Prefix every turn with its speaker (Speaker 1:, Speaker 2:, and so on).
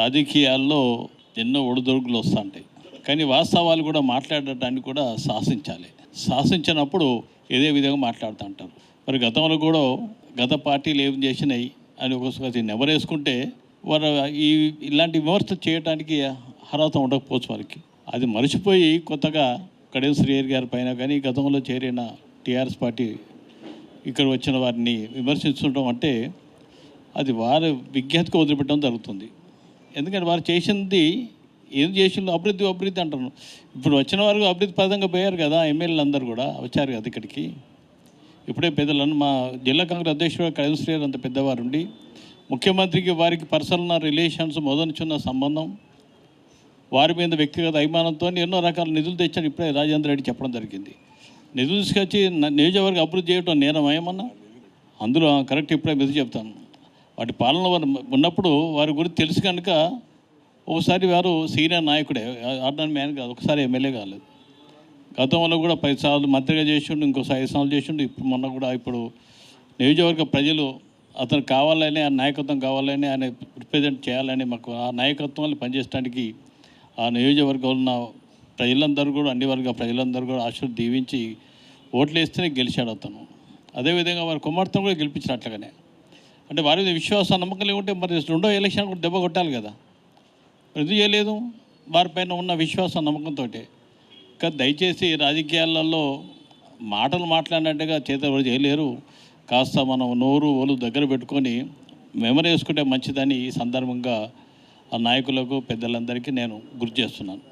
Speaker 1: రాజకీయాల్లో ఎన్నో ఒడిదొడుకులు వస్తుంటాయి. కానీ వాస్తవాలు కూడా మాట్లాడటానికి కూడా శాసించాలి. శాసించినప్పుడు ఇదే విధంగా మాట్లాడుతూ ఉంటారు. మరి గతంలో కూడా గత పార్టీలు ఏం చేసినాయి అని ఒకసారి నెవరేసుకుంటే వారు ఈ ఇలాంటి విమర్శ చేయడానికి అర్హత ఉండకపోవచ్చు వారికి. అది మర్చిపోయి కొత్తగా కడియం శ్రీయర్ గారి పైన కానీ గతంలో చేరిన టీఆర్ఎస్ పార్టీ ఇక్కడ వచ్చిన వారిని విమర్శించడం అంటే అది వారి విజ్ఞతకు వదిలిపెట్టడం జరుగుతుంది. ఎందుకంటే వారు చేసింది ఏం చేసిందో అభివృద్ధి అభివృద్ధి అంటారు ఇప్పుడు వచ్చిన వారు అభివృద్ధి పదంగా పోయారు కదా ఎమ్మెల్యేలు అందరూ కూడా వచ్చారు కదా ఇక్కడికి. ఇప్పుడే పెద్దలను మా జిల్లా కాంగ్రెస్ అధ్యక్షుడు కడియం శ్రీహరి అంత పెద్దవారుండి ముఖ్యమంత్రికి వారికి పర్సనల్ రిలేషన్స్ మొదలుచున్న సంబంధం వారి మీద వ్యక్తిగత అభిమానంతో ఎన్నో రకాల నిధులు తెచ్చాను ఇప్పుడే రాజేంద్ర రెడ్డి చెప్పడం జరిగింది. నిధులు తీసుకొచ్చి న- నియోజకవర్గ అభివృద్ధి చేయడం నేరం ఏమన్నా? అందులో కరెక్ట్ ఇప్పుడే మెదు చెప్తాను. వాటి పాలన వారు ఉన్నప్పుడు వారి గురించి తెలుసు కనుక ఒకసారి వారు సీనియర్ నాయకుడే ఆర్డినరీ మ్యాన్ కాదు ఒకసారి ఎమ్మెల్యే కాలేదు. గతంలో కూడా పది సార్లు మంత్రిగా చేసిండు ఇంకో ఐదు సార్లు చేసిండు ఇప్పుడు మొన్న కూడా ఇప్పుడు నియోజకవర్గ ప్రజలు అతను కావాలని ఆ నాయకత్వం కావాలని ఆయన రిప్రజెంట్ చేయాలని మాకు ఆ నాయకత్వాన్ని పనిచేయడానికి ఆ నియోజకవర్గంలో ఉన్న ప్రజలందరూ కూడా అన్ని వర్గ ప్రజలందరూ కూడా ఆశలు దీవించి ఓట్లు వేస్తేనే గెలిచాడు అతను. అదేవిధంగా వారి కుమార్తెను కూడా గెలిపించినట్లుగానే. అంటే వారి మీద విశ్వాసం నమ్మకం లేకుంటే మరి రెండో ఎలక్షన్ కూడా దెబ్బ కొట్టాలి కదా. ఎందుకు చేయలేదు? వారిపైన ఉన్న విశ్వాసం నమ్మకంతో కానీ దయచేసి రాజకీయాలలో మాటలు మాట్లాడినట్టుగా చేత ఎవరు చేయలేరు. కాస్త మనం నోరు ఒలు దగ్గర పెట్టుకొని మెమరీ వేసుకుంటే మంచిదని ఈ సందర్భంగా ఆ నాయకులకు పెద్దలందరికీ నేను గుర్తు చేస్తున్నాను.